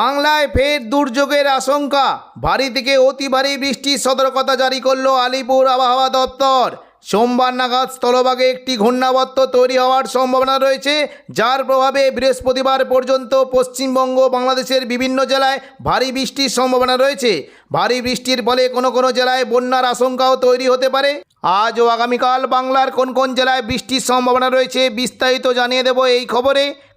বাংলায় ফের দুর্যোগের আশঙ্কা। ভারী থেকে অতি ভারী বৃষ্টির সতর্কতা জারি করল আলিপুর আবহাওয়া দপ্তর। সোমবার নাগাদ স্থলভাগে একটি ঘূর্ণাবর্ত তৈরি হওয়ার সম্ভাবনা রয়েছে, যার প্রভাবে বৃহস্পতিবার পর্যন্ত পশ্চিমবঙ্গ, বাংলাদেশের বিভিন্ন জেলায় ভারী বৃষ্টির সম্ভাবনা রয়েছে। ভারী বৃষ্টির ফলে কোনো কোনো জেলায় বন্যার আশঙ্কাও তৈরি হতে পারে। আজ ও আগামীকাল বাংলার কোন কোন জেলায় বৃষ্টির সম্ভাবনা রয়েছে বিস্তারিত জানিয়ে দেব এই খবরে।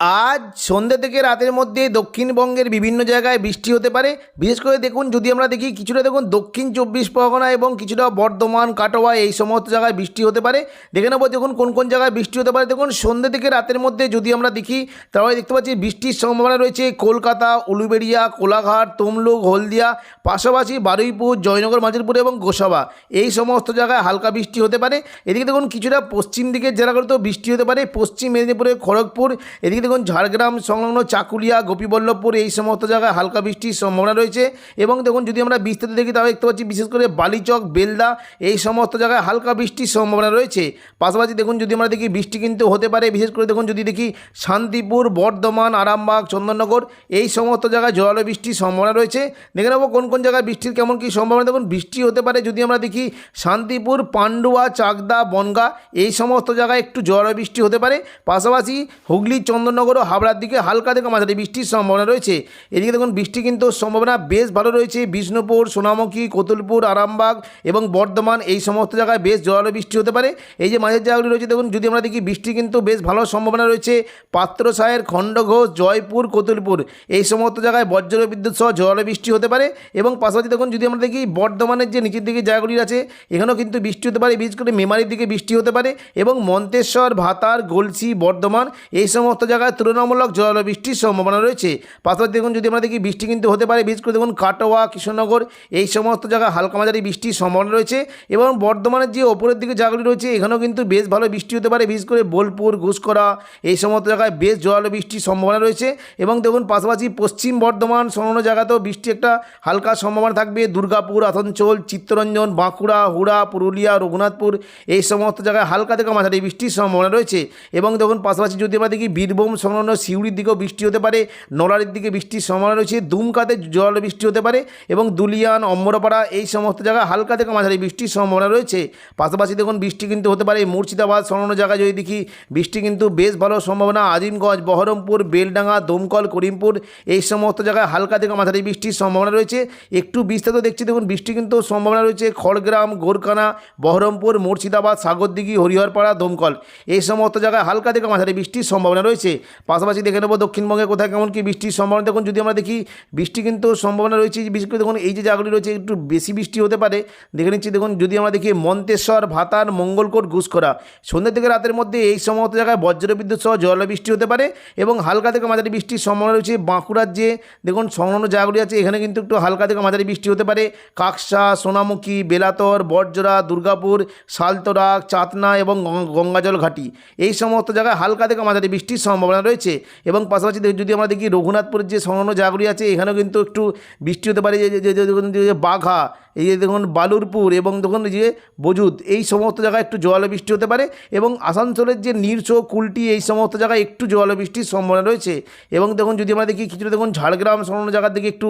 আজ সন্ধ্যে থেকে রাতের মধ্যে দক্ষিণবঙ্গের বিভিন্ন জায়গায় বৃষ্টি হতে পারে। বিশেষ করে দেখুন, যদি আমরা দেখি, কিছুটা দেখুন দক্ষিণ চব্বিশ পরগনা এবং কিছুটা বর্ধমান, কাটোয়া এই সমস্ত জায়গায় বৃষ্টি হতে পারে। দেখে নেব দেখুন কোন কোন জায়গায় বৃষ্টি হতে পারে। দেখুন, সন্ধ্যে থেকে রাতের মধ্যে যদি আমরা দেখি, তাহলে দেখতে পাচ্ছি বৃষ্টির সম্ভাবনা রয়েছে কলকাতা, উলুবেড়িয়া, কোলাঘাট, তমলুক, হলদিয়া, পাশাপাশি বারুইপুর, জয়নগর, মাঝিরপুর এবং গোসাবা। এই সমস্ত জায়গায় হালকা বৃষ্টি হতে পারে। এদিকে দেখুন, কিছুটা পশ্চিম দিকের জেলাগুলোতেও বৃষ্টি হতে পারে। পশ্চিম মেদিনীপুরের খড়গপুর, এদিকে দেখুন, ঝাড়গ্রাম সংলগ্ন চাকুলিয়া, গোপীবল্লভপুর এই সমস্ত জায়গায় হালকা বৃষ্টির সম্ভাবনা রয়েছে। এবং দেখুন, যদি আমরা বিস্তারিত দেখি, তাহলে দেখতে পাচ্ছি বিশেষ করে বালিচক, বেলদা এই সমস্ত জায়গায় হালকা বৃষ্টির সম্ভাবনা রয়েছে। পাশাপাশি দেখুন, যদি আমরা দেখি, বৃষ্টি কিন্তু হতে পারে। বিশেষ করে দেখুন, যদি দেখি, শান্তিপুর, বর্ধমান, আরামবাগ, চন্দননগর এই সমস্ত জায়গায় জোরালো বৃষ্টির সম্ভাবনা রয়েছে। দেখে নেব কোন কোন জায়গায় বৃষ্টির কেমন কী সম্ভাবনা। দেখুন, বৃষ্টি হতে পারে যদি আমরা দেখি, শান্তিপুর, পান্ডুয়া, চাকদা, বনগা এই সমস্ত জায়গায় একটু জোরালো বৃষ্টি হতে পারে। পাশাপাশি হুগলি চন্দননগর ও হাবড়ার দিকে হালকা থেকে মাঝারি বৃষ্টির সম্ভাবনা রয়েছে। এদিকে দেখুন, বৃষ্টি কিন্তু সম্ভাবনা বেশ ভালো রয়েছে। বিষ্ণুপুর, সোনামুখী, কতুলপুর, আরামবাগ এবং বর্ধমান এই সমস্ত জায়গায় বেশ জোরালো বৃষ্টি হতে পারে। এই যে মাঝের জায়গাগুলি রয়েছে, দেখুন, যদি আমরা দেখি, বৃষ্টি কিন্তু বেশ ভালো সম্ভাবনা রয়েছে। পাত্রসায়ের খণ্ডঘোষ, জয়পুর, কতুলপুর এই সমস্ত জায়গায় বজ্র বিদ্যুৎ সহ জোরালো বৃষ্টি হতে পারে এবং পাশাপাশি দেখুন, যদি আমরা দেখি, বর্ধমানের যে নিচের দিকে জায়গাগুলি আছে, এখানেও কিন্তু বৃষ্টি হতে পারে। বিশেষ করে মেমারির দিকে বৃষ্টি হতে পারে এবং মন্তেশ্বর, ভাতার, গলসি, বর্ধমান এই সমস্ত জায়গায় তুলনামূলক জোরালো বৃষ্টির সম্ভাবনা রয়েছে। পাশাপাশি দেখুন, যদি আমরা দেখি, বৃষ্টি কিন্তু হতে পারে। বিশেষ করে দেখুন, কাটোয়া, কৃষ্ণনগর, এই সমস্ত জায়গায় হালকা মাঝারি বৃষ্টির সম্ভাবনা রয়েছে এবং বর্ধমানের যে ওপরের দিকে জায়গাগুলি রয়েছে, এখানেও কিন্তু বেশ ভালো বৃষ্টি হতে পারে। বিশেষ করে বোলপুর ঘুষকরা এই সমস্ত জায়গায় বেশ জোরালো বৃষ্টির সম্ভাবনা রয়েছে এবং দেখুন, পাশাপাশি পশ্চিম বর্ধমান সংলগ্ন জায়গাতেও বৃষ্টি একটা হালকা সম্ভাবনা থাকবে। দুর্গাপুর, আসানসোল, চিত্তরঞ্জন, বাঁকুড়া, হুড়া, পুরুলিয়া, রঘুনাথপুর, এই সমস্ত জায়গায় হালকা থেকে মাঝারি বৃষ্টির সম্ভাবনা রয়েছে এবং দেখুন, পাশাপাশি যদি আমরা দেখি, বীরভূম সংলগ্ন সিউড়ির দিকেও বৃষ্টি হতে পারে, নলারির দিকে বৃষ্টির সম্ভাবনা রয়েছে, দুমকাতে জল বৃষ্টি হতে পারে এবং দুলিয়ান, অম্বরপাড়া এই সমস্ত জায়গায় হালকা থেকে মাঝারি বৃষ্টির সম্ভাবনা রয়েছে। পাশাপাশি দেখুন, বৃষ্টি কিন্তু হতে পারে মুর্শিদাবাদ সংলগ্ন জায়গায় যদি দেখি, বৃষ্টি কিন্তু বেশ ভালো সম্ভাবনা, আজিমগঞ্জ, বহরমপুর, বেলডাঙ্গা, দমকল, করিমপুর এই সমস্ত জায়গায় হালকা থেকে মাঝারি বৃষ্টির সম্ভাবনা রয়েছে। একটু বিস্তারিত দেখছি, দেখুন, বৃষ্টি কিন্তু সম্ভাবনা রয়েছে খড়গ্রাম গোরকানা বহরমপুর, মুর্শিদাবাদ, সাগরদিঘি, হরিহরপাড়া, দমকল। এই সমস্ত জায়গায় হালকা থেকে মাঝারি বৃষ্টির সম্ভাবনা রয়েছে। পাশাপাশি দেখে নেব দক্ষিণবঙ্গে কোথায় কেমন কি বৃষ্টির সম্ভাবনা। দেখুন, যদি আমরা দেখি, বৃষ্টি কিন্তু সম্ভাবনা রয়েছে, বিশেষ করে দেখুন, এই যে জায়গাগুলি রয়েছে, একটু বেশি বৃষ্টি হতে পারে। দেখে নিচ্ছি, দেখুন, যদি আমরা দেখি মন্তেশ্বর, ভাতার, মঙ্গলকোট ঘুষকরা সন্ধ্যে থেকে রাতের মধ্যে এই সমস্ত জায়গায় বজ্রবিদ্যুৎ সহ জল বৃষ্টি হতে পারে এবং হালকা থেকে মাঝারি বৃষ্টির সম্ভাবনা রয়েছে বাঁকুড়ার যে, দেখুন, সংলগ্ন জায়গাগুলি আছে, এখানে কিন্তু একটু হালকা থেকে মাঝারি বৃষ্টি হতে পারে। কাকসা, সোনামুখী, বেলাতর, বটজোড়া, দুর্গাপুর সালতরা চাতনা এবং গঙ্গাজল ঘাটি। এই সমস্ত জায়গায় হালকা থেকে মাঝারি বৃষ্টির সম্ভাবনা রয়েছে এবং পাশাপাশি যদি আমরা দেখি রঘুনাথপুরের যে সংলগ্ন জায়গাগুলি আছে, এখানেও কিন্তু একটু বৃষ্টি হতে পারে যে বাঘা এই যে দেখুন বালুরপুর এবং দেখুন যে বজুদ, এই সমস্ত জায়গায় একটু বৃষ্টি হতে পারে এবং আসানসোলের যে নিরচো কুলটি, এই সমস্ত জায়গায় একটু বৃষ্টির সম্ভাবনা রয়েছে। এবং দেখুন যদি আমরা দেখি কিছুটা দেখুন ঝাড়গ্রাম সংলগ্ন জায়গার দিকে একটু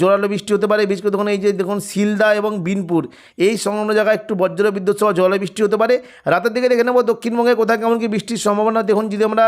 জোরালো বৃষ্টি হতে পারে, বিশেষ করে দেখুন এই যে দেখুন শিলদা এবং বিনপুর, এই সংলগ্ন জায়গায় একটু বজ্র বিদ্যুৎ সহ বৃষ্টি হতে পারে। রাতের দিকে দেখে নেব দক্ষিণবঙ্গে কোথায় কেমন কি বৃষ্টির সম্ভাবনা। দেখুন যদি আমরা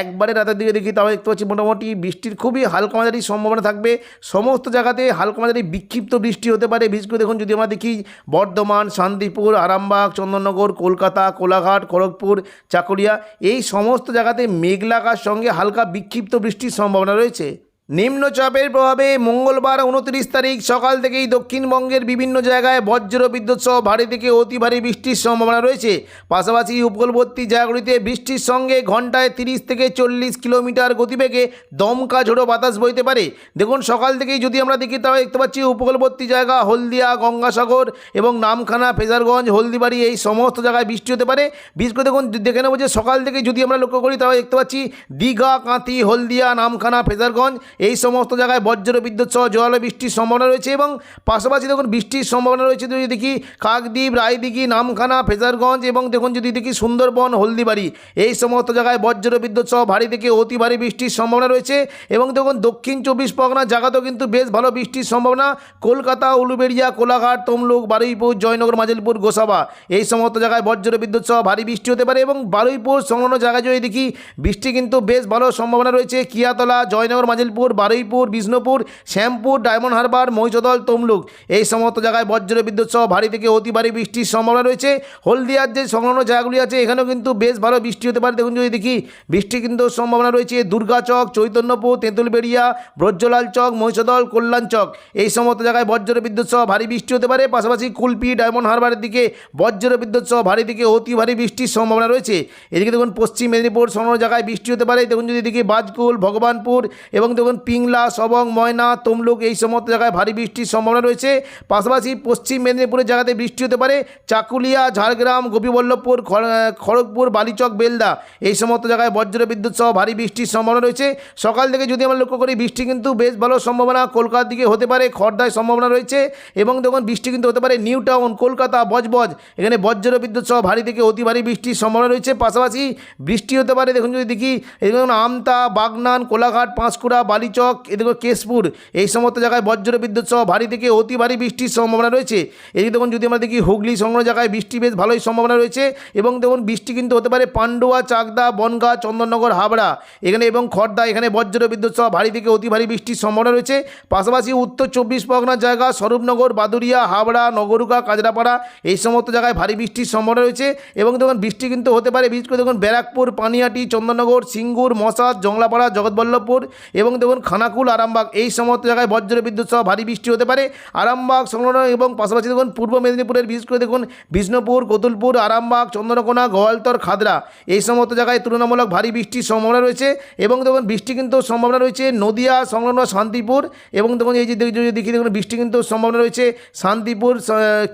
একবারে রাতের দিকে দেখি, তাহলে দেখতে পাচ্ছি মোটামুটি বৃষ্টির খুবই হালকা মাঝারি সম্ভাবনা থাকবে। সমস্ত জায়গাতে হালকা মাঝারি বিক্ষিপ্ত বৃষ্টি হতে পারে, বিশেষ দেখুন, যদি আমরা দেখি, বর্ধমান, শান্তিপুর, আরামবাগ, চন্দননগর, কলকাতা, কোলাঘাট, খড়গপুর চাকুলিয়া এই সমস্ত জায়গাতে মেঘলাকার সঙ্গে হালকা বিক্ষিপ্ত বৃষ্টির সম্ভাবনা রয়েছে। নিম্নচাপের প্রভাবে মঙ্গলবার উনত্রিশ তারিখ সকাল থেকেই দক্ষিণবঙ্গের বিভিন্ন জায়গায় বজ্র বিদ্যুৎ সহ ভারী থেকে অতি ভারী বৃষ্টির সম্ভাবনা রয়েছে। পাশাপাশি উপকূলবর্তী জায়গাগুলিতে বৃষ্টির সঙ্গে ঘন্টায় তিরিশ থেকে চল্লিশ কিলোমিটার গতিবেগে দমকা ঝোড়ো বাতাস বইতে পারে। দেখুন, সকাল থেকেই যদি আমরা দেখি, তাহলে দেখতে পাচ্ছি উপকূলবর্তী জায়গা হলদিয়া, গঙ্গাসাগর এবং নামখানা, ফেজারগঞ্জ, হলদিবাড়ি এই সমস্ত জায়গায় বৃষ্টি হতে পারে। বিশেষ করে দেখুন, দেখে নেব যে সকাল থেকে যদি আমরা লক্ষ্য করি, তাহলে দেখতে পাচ্ছি দীঘা, কাঁথি, হলদিয়া, নামখানা, ফেজারগঞ্জ এই সমস্ত জায়গায় বজ্র, বিদ্যুৎ সহ জোয়ালো বৃষ্টির সম্ভাবনা রয়েছে এবং পাশাপাশি দেখুন বৃষ্টির সম্ভাবনা রয়েছে। যদি দেখি কাকদ্বীপ, রায়দিঘি, নামখানা, ফেজারগঞ্জ এবং দেখুন যদি দেখি সুন্দরবন, হলদিবাড়ি, এই সমস্ত জায়গায় বজ্র, বিদ্যুৎ সহ ভারী থেকে অতি ভারী বৃষ্টির সম্ভাবনা রয়েছে এবং দেখুন দক্ষিণ চব্বিশ পরগনা জায়গাতেও কিন্তু বেশ ভালো বৃষ্টির সম্ভাবনা। কলকাতা, উলুবেড়িয়া, কোলাঘাট, তমলুক, বারুইপুর, জয়নগর, মাজিলপুর, গোসাবা, এই সমস্ত জায়গায় বজ্র, বিদ্যুৎ সহ ভারী বৃষ্টি হতে পারে এবং বারুইপুর সংলগ্ন জায়গায় যদি দেখি বৃষ্টি কিন্তু বেশ ভালো সম্ভাবনা রয়েছে। কিয়াতলা, জয়নগর, মাজিলপুর বারুইপুর বিষ্ণুপুর, শ্যামপুর, ডায়মন্ড হারবার, মহিষদল, তমলুক। এই সমস্ত জায়গায় বজ্র বিদ্যুৎ সহ ভারী থেকে অতি ভারী বৃষ্টির সম্ভাবনা রয়েছে। হলদিয়ার যে সংলগ্ন জায়গাগুলি আছে, এখানেও কিন্তু বেশ ভালো বৃষ্টি হতে পারে। দেখুন যদি দেখি, বৃষ্টি কিন্তু সম্ভাবনা রয়েছে। দুর্গাচক চৈতন্যপুর, তেঁতুলবেড়িয়া, ব্রজলাল চক, মহিষদল, কল্যাণ চক। এই সমস্ত জায়গায় বজ্র বিদ্যুৎ সহ ভারী বৃষ্টি হতে পারে। পাশাপাশি কুলপি, ডায়মন্ড হারবারের দিকে বজ্র বিদ্যুৎ সহ ভারী থেকে অতি ভারী বৃষ্টির সম্ভাবনা রয়েছে। এদিকে দেখুন, পশ্চিম মেদিনীপুর সংলগ্ন জায়গায় বৃষ্টি হতে পারে। দেখুন যদি দেখি, বাজকুল, ভগবানপুর এবং দেখুন পিংলা, সবং, ময়না, তমলুক এই সমস্ত জায়গায় ভারী বৃষ্টির সম্ভাবনা রয়েছে। পাশাপাশি পশ্চিম মেদিনীপুরের জায়গাতে বৃষ্টি হতে পারে। চাকুলিয়া, ঝাড়গ্রাম, গোপীবল্লভপুর, খড়- খড়গপুর, বালিচক, বেলদা এই সমস্ত জায়গায় বজ্র বিদ্যুৎ সহ ভারী বৃষ্টির সম্ভাবনা রয়েছে। সকাল থেকে যদি আমরা লক্ষ্য করি, বৃষ্টি কিন্তু বেশ ভালো সম্ভাবনা কলকাতার দিকে হতে পারে, খড়দায় সম্ভাবনা রয়েছে। এবং দেখুন, বৃষ্টি কিন্তু হতে পারে নিউ টাউন, কলকাতা, বজবজ। এখানে বজ্র বিদ্যুৎ সহ ভারী থেকে অতি ভারী বৃষ্টির সম্ভাবনা রয়েছে। পাশাপাশি বৃষ্টি হতে পারে, দেখুন যদি দেখি দেখুন, আমতা, বাগনান, কোলাঘাট, পাঁশকুড়া বালিচক এদিকে কেশপুর, এই সমস্ত জায়গায় বজ্র বিদ্যুৎ সহ ভারী থেকে অতি ভারী বৃষ্টির সম্ভাবনা রয়েছে। এদিকে দেখুন, যদি আমরা দেখি হুগলি সংলগ্ন জায়গায় বৃষ্টি বেশ ভালোই সম্ভাবনা রয়েছে এবং দেখুন, বৃষ্টি কিন্তু হতে পারে পান্ডুয়া, চাকদা, বনগাঁ, চন্দননগর, হাবড়া, এখানে এবং খড়দা এখানে বজ্র বিদ্যুৎ সহ ভারী থেকে অতি ভারী বৃষ্টির সম্ভাবনা রয়েছে। পাশাপাশি উত্তর চব্বিশ পরগনার জায়গা, স্বরূপনগর বাদুরিয়া হাবড়া, নগরুকা কাজরাপাড়া এই সমস্ত জায়গায় ভারী বৃষ্টির সম্ভাবনা রয়েছে এবং দেখুন, বৃষ্টি কিন্তু হতে পারে, বিশেষ করে দেখুন, ব্যারাকপুর পানিহাটি চন্দননগর, সিঙ্গুর মশাদ জংলাপাড়া, জগৎবল্লভপুর এবং দেখুন খানাকুল, আরামবাগ। এই সমস্ত জায়গায় বজ্র বিদ্যুৎ সহ ভারী বৃষ্টি হতে পারে। আরামবাগ, সংলগ্ন এবং পাশাপাশি দেখুন, পূর্ব মেদিনীপুরের, বিশেষ করে দেখুন, বিষ্ণুপুর, কতুলপুর, আরামবাগ, চন্দ্রকোনা, গোয়ালতর, খাদরা। এই সমস্ত জায়গায় তুলনামূলক ভারী বৃষ্টির সম্ভাবনা রয়েছে এবং দেখুন, বৃষ্টি কিন্তু সম্ভাবনা রয়েছে নদিয়া, সংলগ্ন শান্তিপুর এবং দেখুন, এই যে দেখি, দেখুন, বৃষ্টি কিন্তু সম্ভাবনা রয়েছে শান্তিপুর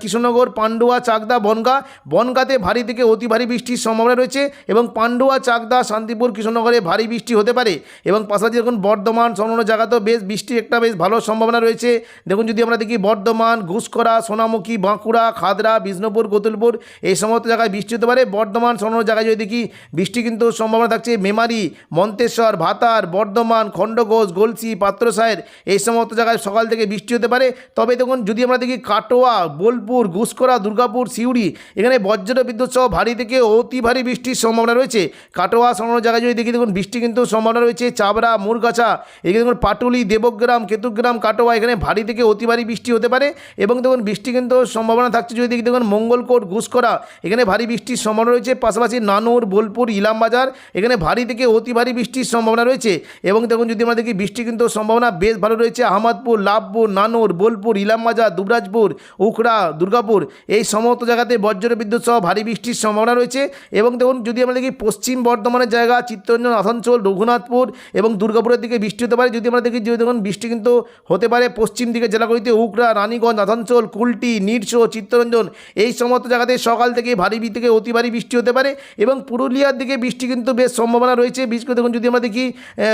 কৃষ্ণনগর পান্ডুয়া, চাকদা, বনগা। বনগাতে ভারী থেকে অতি ভারী বৃষ্টির সম্ভাবনা রয়েছে এবং পান্ডুয়া, চাকদা, শান্তিপুর কৃষ্ণনগরে ভারী বৃষ্টি হতে পারে এবং পাশাপাশি দেখুন, বর্ধমান সংলগ্ন জায়গাতেও বেশ বৃষ্টির একটা বেশ ভালো সম্ভাবনা রয়েছে। দেখুন, যদি আমরা দেখি বর্ধমান ঘুষকরা সোনামুখী, বাঁকুড়া, খাদরা, বিষ্ণুপুর কতুলপুর এই সমস্ত জায়গায় বৃষ্টি হতে পারে। বর্ধমান সংলগ্ন জায়গায় যদি দেখি বৃষ্টি কিন্তু সম্ভাবনা থাকছে। মেমারি, মন্তেশ্বর, ভাতার, বর্ধমান, খণ্ডঘোষ, গলসি পাত্রসায়ের এই সমস্ত জায়গায় সকাল থেকে বৃষ্টি হতে পারে। তবে দেখুন, যদি আমরা দেখি কাটোয়া, বোলপুর ঘুষকরা দুর্গাপুর, সিউড়ি, এখানে বজ্র বিদ্যুৎ সহ ভারী থেকে অতি ভারী বৃষ্টির সম্ভাবনা রয়েছে। কাটোয়া সংলগ্ন জায়গায় যদি দেখি, দেখুন, বৃষ্টি কিন্তু সম্ভাবনা রয়েছে। চাবড়া, মুরগাছা এখানে দেখুন পাটুলি, দেবগ্রাম, কেতুগ্রাম, কাটোয়া, এখানে ভারী থেকে অতি ভারী বৃষ্টি হতে পারে। এবং দেখুন বৃষ্টি কিন্তু সম্ভাবনা থাকছে। যদি দেখি দেখুন মঙ্গলকোট ঘুষকরা এখানে ভারী বৃষ্টির সম্ভাবনা রয়েছে। পাশাপাশি নানুর, বোলপুর, ইলামবাজার, এখানে ভারী থেকে অতি ভারী বৃষ্টির সম্ভাবনা রয়েছে। এবং দেখুন যদি আমরা দেখি, বৃষ্টি কিন্তু সম্ভাবনা বেশ ভালো রয়েছে। আহমদপুর, লাভপুর, নানুর, বোলপুর, ইলামবাজার, দুবরাজপুর, উখড়া, দুর্গাপুর, এই সমস্ত জায়গাতে বজ্র বিদ্যুৎ সহ ভারী বৃষ্টির সম্ভাবনা রয়েছে। এবং দেখুন যদি আমরা দেখি, পশ্চিম বর্ধমানের জায়গা, চিত্তরঞ্জন, আসানসোল, রঘুনাথপুর এবং দুর্গাপুরের দিকে বৃষ্টি হতে পারে। যদি আমরা দেখি যে দেখুন, বৃষ্টি কিন্তু হতে পারে পশ্চিম দিকে জেলাগুলিতে উকড়া রানীগঞ্জ, আসানসোল, কুলটি, নিরসো, চিত্তরঞ্জন এই সমস্ত জায়গাতে সকাল থেকে ভারী থেকে অতি ভারী বৃষ্টি হতে পারে এবং পুরুলিয়ার দিকে বৃষ্টি কিন্তু বেশ সম্ভাবনা রয়েছে। বিশেষ করে দেখুন, যদি আমরা দেখি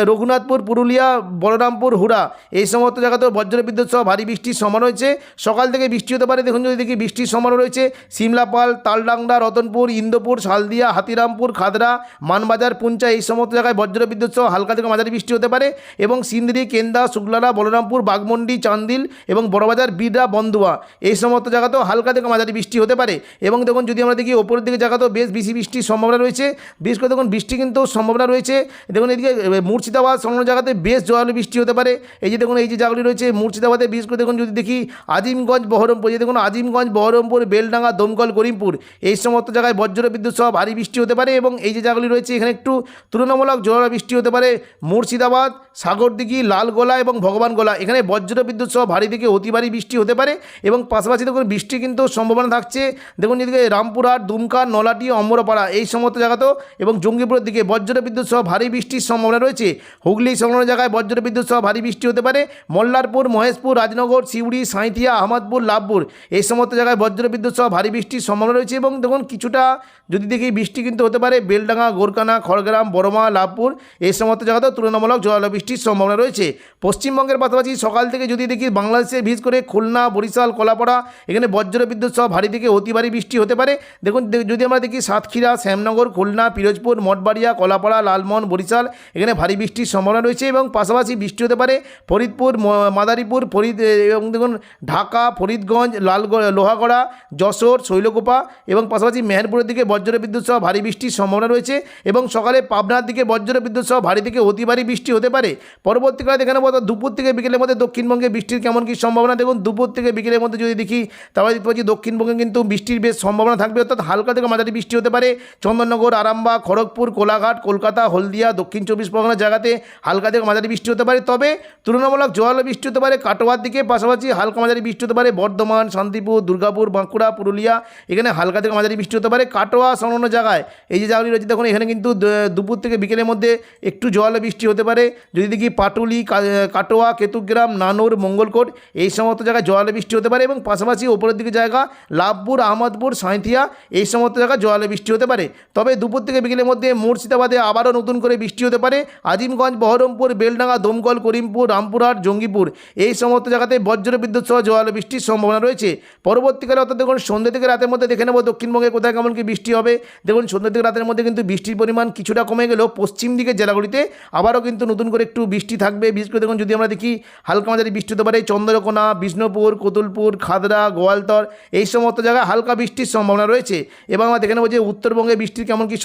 রঘুনাথপুর, পুরুলিয়া, বলরামপুর, হুড়া এই সমস্ত জায়গাতেও বজ্র বিদ্যুৎ সহ ভারী বৃষ্টির সম্ভাবনা রয়েছে। সকাল থেকে বৃষ্টি হতে পারে। দেখুন, যদি দেখি, বৃষ্টির সম্ভাবনা রয়েছে। সিমলাপাল তালডাংরা রতনপুর, ইন্দোপুর, শালদিয়া, হাতিরামপুর, খাদরা, মানবাজার, পুঞ্চা এই সমস্ত জায়গায় বজ্র বিদ্যুৎ সহ হালকা থেকে মাঝারি বৃষ্টি হতে পারে এবং সিন্দ্রি কেন্দা, শুক্লারা, বলরামপুর, বাগমন্ডি, চান্দিল এবং বড়বাজার বিড়া বন্দুয়া এই সমস্ত জায়গাতেও হালকা থেকে মাঝারি বৃষ্টি হতে পারে। এবং দেখুন, যদি আমরা দেখি ওপরের দিকে জায়গাতেও বেশ বেশি বৃষ্টির সম্ভাবনা রয়েছে। বিশেষ করে দেখুন, বৃষ্টি কিন্তু সম্ভাবনা রয়েছে। দেখুন, এদিকে মুর্শিদাবাদ সংলগ্ন জায়গাতে বেশ জোয়ালো বৃষ্টি হতে পারে। এই যে দেখুন, এই যে জায়গাগুলি রয়েছে মুর্শিদাবাদে, বিশেষ করে দেখুন, যদি দেখি আজিমগঞ্জ, বহরমপুর যে দেখুন, আজিমগঞ্জ, বহরমপুর, বেলডাঙ্গা, দমকল, করিমপুর, এই সমস্ত জায়গায় বজ্র, বিদ্যুৎ সহ ভারী বৃষ্টি হতে পারে। এবং এই যে জায়গাগুলি রয়েছে, এখানে একটু তুলনামূলক জোয়ালো বৃষ্টি হতে পারে। মুর্শিদাবাদ সাগরদিঘি লালগোলা এবং ভগবান ভগবানগোলা এখানে বজ্র বিদ্যুৎ সহ ভারী থেকে অতি ভারী বৃষ্টি হতে পারে এবং পাশাপাশি দেখুন, বৃষ্টি কিন্তু সম্ভাবনা থাকছে। দেখুন, এদিকে রামপুরহাট, দুমকা, নলাটি, অমরপাড়া এই সমস্ত জায়গাতেও এবং জঙ্গিপুরের দিকে বজ্র বিদ্যুৎ সহ ভারী বৃষ্টির সম্ভাবনা রয়েছে। হুগলি সংলগ্ন জায়গায় বজ্র বিদ্যুৎ সহ ভারী বৃষ্টি হতে পারে। মল্লারপুর, মহেশপুর, রাজনগর, সিউড়ি, সাঁইথিয়া, আহমদপুর, লাভপুর এই সমস্ত জায়গায় বজ্র বিদ্যুৎ সহ ভারী বৃষ্টির সম্ভাবনা রয়েছে এবং দেখুন, কিছুটা যদি দেখি বৃষ্টি কিন্তু হতে পারে। বেলডাঙ্গা গোরকানা খড়গ্রাম, বড়মা, লাভপুর এই সমস্ত জায়গাতেও তুলনামূলক জল বৃষ্টির সম্ভাবনা রয়েছে। পশ্চিমবঙ্গের পাশাপাশি সকাল থেকে যদি দেখি বাংলাদেশে ভিজ করে খুলনা, বরিশাল, কলাপাড়া, এখানে বজ্র বিদ্যুৎ সহ ভারী থেকে অতি ভারী বৃষ্টি হতে পারে। দেখুন যদি আমরা দেখি সাতক্ষীরা, শ্যামনগর, খুলনা, পিরোজপুর, মঠবাড়িয়া, কলাপাড়া, লালমোহন, বরিশাল, এখানে ভারী বৃষ্টির সম্ভাবনা রয়েছে এবং পাশাপাশি বৃষ্টি হতে পারে ফরিদপুর মাদারীপুর, ফরিদ এবং দেখুন ঢাকা, ফরিদগঞ্জ, লালগড়, লোহাগড়া, যশোর, শৈলকুপা এবং পাশাপাশি মেহেরপুরের দিকে বজ্র বিদ্যুৎ সহ ভারী বৃষ্টির সম্ভাবনা রয়েছে এবং সকালে পাবনার দিকে বজ্র বিদ্যুৎ সহ ভারী থেকে অতি ভারী বৃষ্টি হতে পারে। পরবর্তীকালে দেখানো মতো দুপুর থেকে বিকেলের মধ্যে দক্ষিণবঙ্গে বৃষ্টির কেমন কী সম্ভাবনা? দেখুন, দুপুর থেকে বিকেলের মধ্যে যদি দেখি, তাহলে দেখতে পাচ্ছি দক্ষিণবঙ্গে কিন্তু বৃষ্টির বেশ সম্ভাবনা থাকবে। অর্থাৎ হালকা থেকে মাঝারি বৃষ্টি হতে পারে। চন্দননগর, আরামবাগ, খড়গপুর, কোলাঘাট, কলকাতা, হলদিয়া, দক্ষিণ চব্বিশ পরগনা জায়গাতে হালকা থেকে মাঝারি বৃষ্টি হতে পারে। তবে তুলনামূলক জোয়ালো বৃষ্টি হতে পারে কাটোয়ার দিকে, পাশাপাশি হালকা মাঝারি বৃষ্টি হতে পারে বর্ধমান, শান্তিপুর, দুর্গাপুর, বাঁকুড়া, পুরুলিয়া, এখানে হালকা থেকে মাঝারি বৃষ্টি হতে পারে। কাটোয়া, সংলগ্ন জায়গায় এই যে জায়গাগুলি রয়েছে, দেখুন, এখানে কিন্তু দুপুর থেকে বিকেলের মধ্যে একটু জোয়ালো বৃষ্টি হতে পারে। যদি দেখি পাটুলি কাটোয়া, কেতুগ্রাম, নানুর, মঙ্গলকোট, এই সমস্ত জায়গায় জোয়ালো বৃষ্টি হতে পারে এবং পাশাপাশি ওপরের দিকে জায়গা লাভপুর, আহমদপুর, সাঁইথিয়া, এই সমস্ত জায়গায় জোয়ালো বৃষ্টি হতে পারে। তবে দুপুর থেকে বিকেলের মধ্যে মুর্শিদাবাদে আবারও নতুন করে বৃষ্টি হতে পারে। আজিমগঞ্জ, বহরমপুর, বেলডাঙ্গা, দমকল, করিমপুর, রামপুরহাট, জঙ্গিপুর, এই সমস্ত জায়গাতে বজ্র বিদ্যুৎ সহ জোয়ালো বৃষ্টির সম্ভাবনা রয়েছে। পরবর্তীকালে অর্থাৎ দেখুন, সন্ধ্যে থেকে রাতের মধ্যে দেখে নেব দক্ষিণবঙ্গে কোথায় কেমন কি বৃষ্টি হবে। দেখুন, সন্ধ্যে থেকে রাতের মধ্যে কিন্তু বৃষ্টির পরিমাণ কিছুটা কমে গেলেও পশ্চিম দিকের জেলাগুলিতে আবারও কিন্তু নতুন করে একটু বৃষ্টি থাকবে, বিশেষ করে দেখুন যদি আমরা দেখি হালকা মাঝারি বৃষ্টি হতে পারে, চন্দ্রকোনা, বিষ্ণুপুর, কতুলপুর, খাদরা, গোয়ালতর, এই সমস্ত জায়গায় হালকা বৃষ্টির সম্ভাবনা রয়েছে। এবং আমরা দেখে নেব যে উত্তরবঙ্গে বৃষ্টির কেমন কী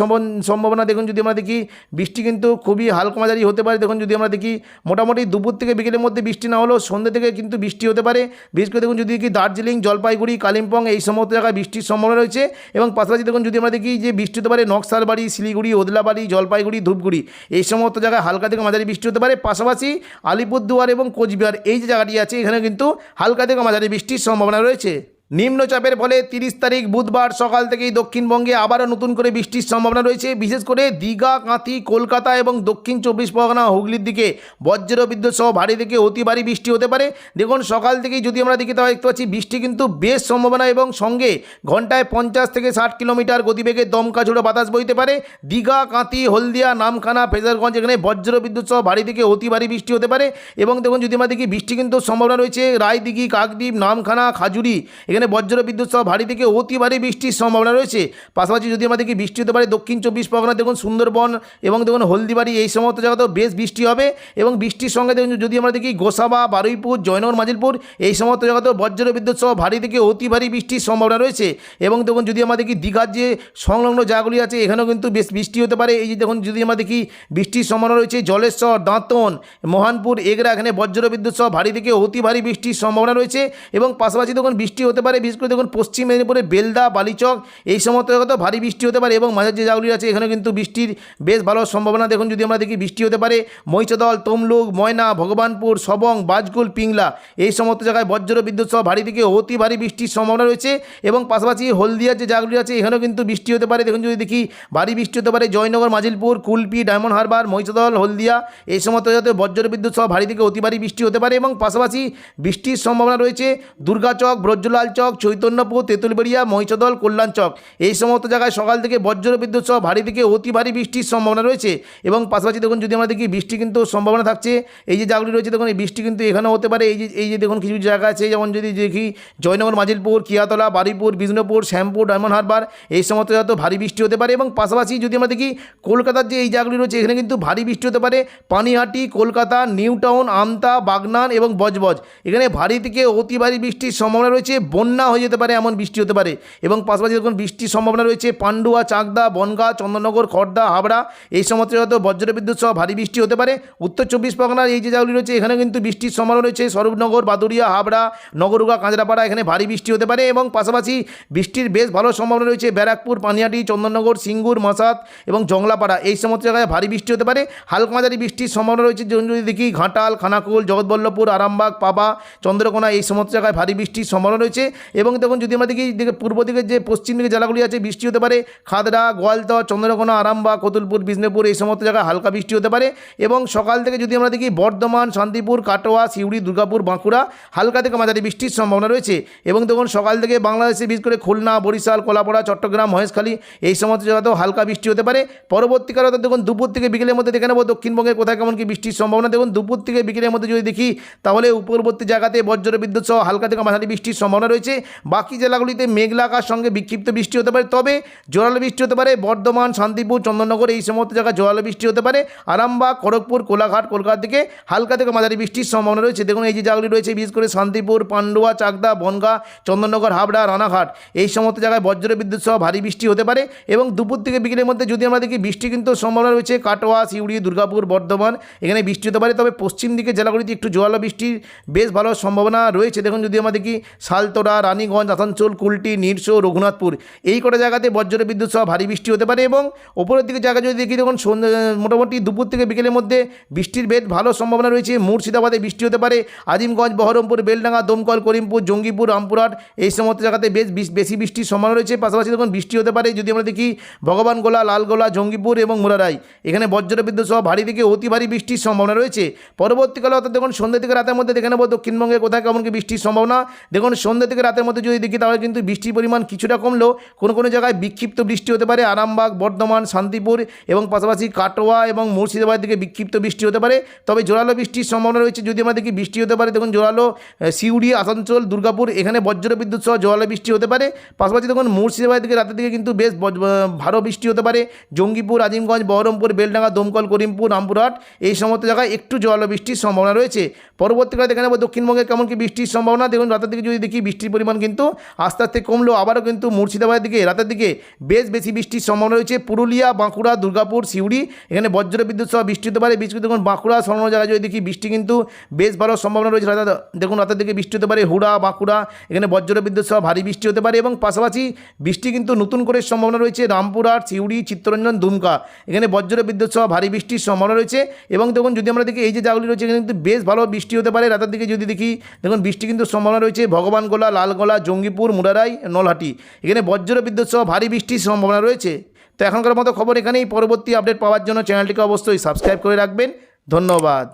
সম্ভাবনা। দেখুন যদি আমরা দেখি বৃষ্টি কিন্তু খুবই হালকা মাঝারি হতে পারে, দেখুন যদি আমরা দেখি মোটামুটি দুপুর থেকে বিকেলের মধ্যে বৃষ্টি না হলেও সন্ধ্যে থেকে কিন্তু বৃষ্টি হতে পারে। বিশেষ করে দেখুন যদি দেখি দার্জিলিং, জলপাইগুড়ি, কালিম্পং, এই সমস্ত জায়গায় বৃষ্টির সম্ভাবনা রয়েছে। এবং পাশাপাশি দেখুন যদি আমরা দেখি যে বৃষ্টি হতে পারে, নকশালবাড়ি, শিলিগুড়ি, ওদলাবাড়ি, জলপাইগুড়ি, ধূপগুড়ি, এই সমস্ত জায়গায় হালকা থেকে মাঝারি বৃষ্টি হতে পারে। পাশাপাশি আলিপুরদুয়ার এবং কোচবিহার, এই যে জায়গাটি আছে এখানে কিন্তু হালকা থেকে মাঝারি বৃষ্টির সম্ভাবনা রয়েছে। নিম্নচাপের ফলে তিরিশ তারিখ বুধবার সকাল থেকেই দক্ষিণবঙ্গে আবারও নতুন করে বৃষ্টির সম্ভাবনা রয়েছে। বিশেষ করে দীঘা, কাঁথি, কলকাতা এবং দক্ষিণ চব্বিশ পরগনা, হুগলির দিকে বজ্র বিদ্যুৎ সহ ভারী থেকে অতি ভারী বৃষ্টি হতে পারে। দেখুন, সকাল থেকেই যদি আমরা দেখি, তাহলে দেখতে পাচ্ছি বৃষ্টি কিন্তু বেশ সম্ভাবনা এবং সঙ্গে ঘন্টায় পঞ্চাশ থেকে ষাট কিলোমিটার গতিবেগে দমকা ঝোড়ো বাতাস বইতে পারে। দীঘা, কাঁথি, হলদিয়া, নামখানা, ফেজারগঞ্জ এখানে বজ্র বিদ্যুৎ সহ ভারী থেকে অতি ভারী বৃষ্টি হতে পারে। এবং দেখুন, যদি আমরা দেখি, বৃষ্টি কিন্তু সম্ভাবনা রয়েছে। রায়দিঘি, কাকদ্বীপ, নামখানা, খাজুরি এখানে বজ্র বিদ্যুৎ সহ ভারী থেকে অতি ভারী বৃষ্টির সম্ভাবনা রয়েছে। পাশাপাশি যদি দেখি, বৃষ্টি হতে পারে দক্ষিণ চব্বিশ পরগনা, দেখুন সুন্দরবন এবং দেখুন হলদিবাড়ি, এই সমস্ত জায়গাতেও বেশ বৃষ্টি হবে এবং বৃষ্টির সঙ্গে দেখুন, যদি আমরা দেখি গোসাবা, বারুইপুর, জয়নগর, মাজিলপুর, এই সমস্ত জায়গাতেও বজ্র বিদ্যুৎ সহ ভারী থেকে অতি ভারী বৃষ্টির সম্ভাবনা রয়েছে এবং দেখুন, যদি আমরা দেখি দীঘার যে সংলগ্ন জায়গাগুলি আছে, এখানেও কিন্তু বেশ বৃষ্টি হতে পারে। এই যে দেখুন, যদি আমরা দেখি বৃষ্টির সম্ভাবনা রয়েছে, জলেশ্বর, দাঁতন, মহানপুর, এগরা, এখানে বজ্র বিদ্যুৎ সহ ভারী থেকে অতি ভারী বৃষ্টির সম্ভাবনা রয়েছে এবং পাশাপাশি দেখুন, বৃষ্টি হতে পারে বিশেষ করে দেখুন পশ্চিম মেদিনীপুরে বেলদা, বালিচক, এই সমস্ত জায়গাতেও ভারী বৃষ্টি হতে পারে এবং মাঝের যে জায়গাগুলি আছে এখানে কিন্তু বৃষ্টির বেশ ভালো সম্ভাবনা। দেখুন, যদি আমরা দেখি বৃষ্টি হতে পারে মহিষদল তমলুক, ময়না, ভগবানপুর, সবং বাজকুল পিংলা, এই সমস্ত জায়গায় বজ্র বিদ্যুৎ সহ ভারী থেকে অতি ভারী বৃষ্টির সম্ভাবনা রয়েছে এবং পাশাপাশি হলদিয়ার যে জায়গাগুলি আছে, এখানেও কিন্তু বৃষ্টি হতে পারে। দেখুন, যদি দেখি ভারী বৃষ্টি হতে পারে, জয়নগর, মাজিলপুর, কুলপি, ডায়মন্ড হারবার মহিষদল হলদিয়া, এই সমস্ত জায়গাতে বজ্র বিদ্যুৎ সহ ভারী থেকে অতি ভারী বৃষ্টি হতে পারে এবং পাশাপাশি বৃষ্টির সম্ভাবনা রয়েছে। দুর্গাচক, ব্রজলাল চক চৈতন্যপুর তেঁতুলবেড়িয়া, মহিষদল, কল্যাণ চক। এই সমস্ত জায়গায় সকাল থেকে বজ্র বিদ্যুৎ সহ ভারী থেকে অতি ভারী বৃষ্টির সম্ভাবনা রয়েছে এবং পাশাপাশি দেখুন যদি আমরা দেখি বৃষ্টি কিন্তু সম্ভাবনা থাকছে। এই যে জায়গাগুলি রয়েছে দেখুন, এই বৃষ্টি কিন্তু এখানেও হতে পারে। এই যে এই যে দেখুন কিছু জায়গা আছে, যেমন যদি দেখি জয়নগর, মাজিলপুর, কিয়াতলা, বারুইপুর, বিষ্ণুপুর, শ্যামপুর, ডায়মন্ড হারবার, এই সমস্ত জায়গাতেও ভারী বৃষ্টি হতে পারে এবং পাশাপাশি যদি আমরা দেখি কলকাতার যে এই জায়গাগুলি রয়েছে, এখানে কিন্তু ভারী বৃষ্টি হতে পারে। পানিহাটি, কলকাতা নিউ টাউন আমতা, বাগনান এবং বজবজ। এখানে ভারী থেকে অতি ভারী বৃষ্টির সম্ভাবনা রয়েছে। বন্যা হয়ে যেতে পারে, এমন বৃষ্টি হতে পারে। এবং পাশাপাশি দেখুন, বৃষ্টির সম্ভাবনা রয়েছে পান্ডুয়া, চাকদা, বনগাঁ, চন্দননগর খড়দা হাবড়া। এই সমস্ত জায়গাতেও বজ্র বিদ্যুৎ সহ ভারী বৃষ্টি হতে পারে। উত্তর চব্বিশ পরগনার এই যে জায়গাগুলি রয়েছে এখানে কিন্তু বৃষ্টির সম্ভাবনা রয়েছে। স্বরূপনগর বাদুরিয়া হাবড়া, নগরুগা, কাঁচরাপাড়া, এখানে ভারী বৃষ্টি হতে পারে। এবং পাশাপাশি বৃষ্টির বেশ ভালো সম্ভাবনা রয়েছে ব্যারাকপুর পানিয়াটি চন্দননগর, সিঙ্গুর মাসাত এবং জংলাপাড়া। এই সমস্ত জায়গায় ভারী বৃষ্টি হতে পারে। হালকা মাঝারি বৃষ্টির সম্ভাবনা রয়েছে। যদি দেখি, ঘাটাল, খানাকুল, জগৎবল্লভপুর, আরামবাগ, পাবা, চন্দ্রকোনা, এই সমস্ত জায়গায় ভারী বৃষ্টির সম্ভাবনা রয়েছে। এবং তখন যদি আমরা দেখি পূর্ব দিকে যে পশ্চিম দিকে জেলাগুলি আছে, বৃষ্টি হতে পারে খাদড়া গোয়ালতর চন্দ্রকোনা, আরামবাগ, কতুলপুর, বিষ্ণুপুর, এই সমস্ত জায়গায় হালকা বৃষ্টি হতে পারে এবং সকাল থেকে যদি আমরা দেখি, বর্ধমান, শান্তিপুর, কাটোয়া, সিউড়ি, দুর্গাপুর, বাঁকুড়া, হালকা থেকে মাঝারি বৃষ্টির সম্ভাবনা রয়েছে। এবং তখন সকাল থেকে বাংলাদেশে, বিশেষ করে খুলনা, বরিশাল, কলাপাড়া, চট্টগ্রাম, মহেশখালী, এই সমস্ত জায়গাতেও হালকা বৃষ্টি হতে পারে। পরবর্তীকালে অর্থাৎ দেখুন দুপুর থেকে বিকেলের মধ্যে দেখে নেব দক্ষিণবঙ্গের কোথায় কেমন কি বৃষ্টির সম্ভাবনা। দেখুন দুপুর থেকে বিকেলের মধ্যে যদি দেখি, তাহলে উপরবর্তী জায়গাতে বজ্র বিদ্যুৎ সহ হালকা থেকে মাঝারি বৃষ্টির সম্ভাবনা রয়েছে। বাকি জেলাগুলিতে মেঘলা আকাশ সঙ্গে বিক্ষিপ্ত বৃষ্টি হতে পারে। তবে জোরালো বৃষ্টি হতে পারে বর্ধমান, শান্তিপুর, চন্দননগর এই সমস্ত জায়গায় জোরালো বৃষ্টি হতে পারে। আরামবাগ, খড়গপুর, কোলাঘাট কলকাতা থেকে হালকা থেকে মাঝারি বৃষ্টির সম্ভাবনা রয়েছে। দেখুন, এই যে জায়গাগুলি রয়েছে, বিশেষ করে শান্তিপুর, পান্ডুয়া, চাকদা, বনগা, চন্দননগর, হাবড়া, রানাঘাট এই সমস্ত জায়গায় বজ্র বিদ্যুৎ সহ ভারী বৃষ্টি হতে পারে এবং দুপুর থেকে বিকেলের মধ্যে যদি আমরা দেখি, বৃষ্টি কিন্তু সম্ভাবনা রয়েছে কাটোয়া, সিউড়ি, দুর্গাপুর, বর্ধমান এখানে বৃষ্টি হতে পারে। তবে পশ্চিম দিকে জেলাগুলিতে একটু জোয়ালো বৃষ্টির বেশ ভালো সম্ভাবনা রয়েছে। দেখুন, যদি আমরা দেখি সালতোড়া রানীগঞ্জ, আসানসোল, কুলটি, নিরসো, রঘুনাথপুর। এই কটা জায়গাতে বজ্র বিদ্যুৎ সহ ভারী বৃষ্টি হতে পারে এবং ওপরের দিকে জায়গা যদি দেখি, দেখুন সন্ধ্যে- মোটামুটি দুপুর থেকে বিকেলের মধ্যে বৃষ্টির বেশ ভালো সম্ভাবনা রয়েছে। মুর্শিদাবাদে বৃষ্টি হতে পারে। আজিমগঞ্জ, বহরমপুর, বেলডাঙ্গা, দমকল, করিমপুর, জঙ্গিপুর, রামপুরহাট, এই সমস্ত জায়গাতে বেশ বেশি বৃষ্টির সম্ভাবনা রয়েছে। পাশাপাশি দেখুন বৃষ্টি হতে পারে যদি আমরা দেখি ভগবানগোলা, লালগোলা, জঙ্গিপুর এবং মুরারাই। এখানে বজ্র বিদ্যুৎ সহ ভারী থেকে অতি ভারী বৃষ্টির সম্ভাবনা রয়েছে। পরবর্তীকালে অর্থাৎ দেখুন সন্ধ্যে থেকে রাতের মধ্যে দেখে নেব দক্ষিণবঙ্গে কোথায় কেমন কি বৃষ্টির সম্ভাবনা। দেখুন সন্ধ্যে থেকে রাতের মধ্যে যদি দেখি, তাহলে কিন্তু বৃষ্টির পরিমাণ কিছুটা কমলেও কোনো কোনো জায়গায় বিক্ষিপ্ত বৃষ্টি হতে পারে। আরামবাগ, বর্ধমান, শান্তিপুর এবং পাশাপাশি কাটোয়া এবং মুর্শিদাবাদ থেকে বিক্ষিপ্ত বৃষ্টি হতে পারে। তবে জোরালো বৃষ্টির সম্ভাবনা রয়েছে। যদি আমরা দেখি বৃষ্টি হতে পারে, দেখুন জোরালো সিউড়ি, আসানসোল, দুর্গাপুর, এখানে বজ্র বিদ্যুৎ সহ জোরালো বৃষ্টি হতে পারে। পাশাপাশি দেখুন মুর্শিদাবাদ থেকে রাতের দিকে কিন্তু বেশ ভালো বৃষ্টি হতে পারে। জঙ্গিপুর, আজিমগঞ্জ, বহরমপুর, বেলডাঙ্গা, দমকল, করিমপুর, রামপুরহাট এই সমস্ত জায়গায় একটু জোরালো বৃষ্টির সম্ভাবনা রয়েছে। পরবর্তীকালে দেখে নেব দক্ষিণবঙ্গে কেমন কি বৃষ্টির সম্ভাবনা। দেখুন রাতের দিকে যদি দেখি বৃষ্টির পরিমাণ কিন্তু আস্তে আস্তে কমলেও আবারও কিন্তু মুর্শিদাবাদের দিকে রাতের দিকে বেশ বেশি বৃষ্টির সম্ভাবনা রয়েছে। পুরুলিয়া, বাঁকুড়া, দুর্গাপুর, সিউড়ি, এখানে বজ্র বিদ্যুৎ সহ বৃষ্টি হতে পারে। করে দেখুন, বাঁকুড়া স্বর্ণ জায়গায় যদি দেখি বৃষ্টি কিন্তু বেশ ভালো সম্ভাবনা রয়েছে। রাতে দেখুন, রাতের দিকে বৃষ্টি হতে পারে হুড়া, বাঁকুড়া, এখানে বজ্র বিদ্যুৎ সহ ভারী বৃষ্টি হতে পারে এবং পাশাপাশি বৃষ্টি কিন্তু নতুন করে সম্ভাবনা রয়েছে। রামপুরহাট, সিউড়ি, চিত্তরঞ্জন, দুমকা, এখানে বজ্র বিদ্যুৎ সহ ভারী বৃষ্টির সম্ভাবনা রয়েছে এবং দেখুন, যদি আমরা দেখি এই যে জায়গাগুলি রয়েছে, এখানে কিন্তু বেশ ভালো বৃষ্টি হতে পারে। রাতের দিকে যদি দেখি, দেখুন, বৃষ্টি কিন্তু সম্ভাবনা রয়েছে। ভগবানগোলা লালগোলা, জঙ্গিপুর, মুরারাই, নলহাটি। এখানে বজ্র বিদ্যুৎ সহ ভারী বৃষ্টির সম্ভাবনা রয়েছে। তো এখনকার মতো খবর এখানেই। পরবর্তী আপডেট পাওয়ার জন্য চ্যানেলটিকে অবশ্যই সাবস্ক্রাইব করে রাখবেন। ধন্যবাদ।